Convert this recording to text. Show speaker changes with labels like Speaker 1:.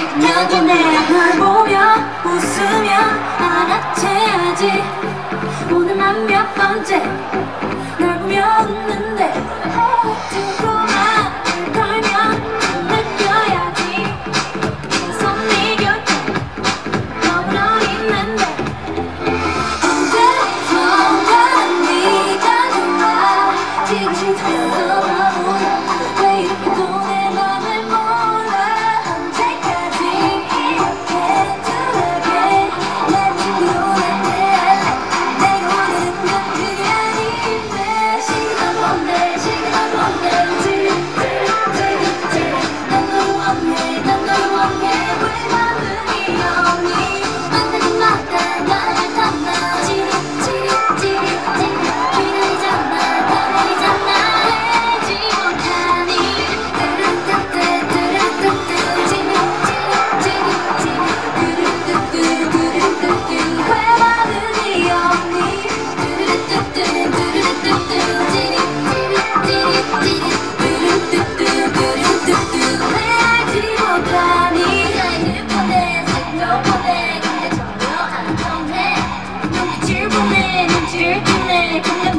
Speaker 1: 조금씩 내 앞을 보며 웃으며 알아채야지. 오늘만 몇 번째 널 보며 웃는데. 등고만 털면 느껴야지. 손네 곁에 머물러 있는데. 언제부터 네가 좋아 지금 싶은 jerking it, jerking it.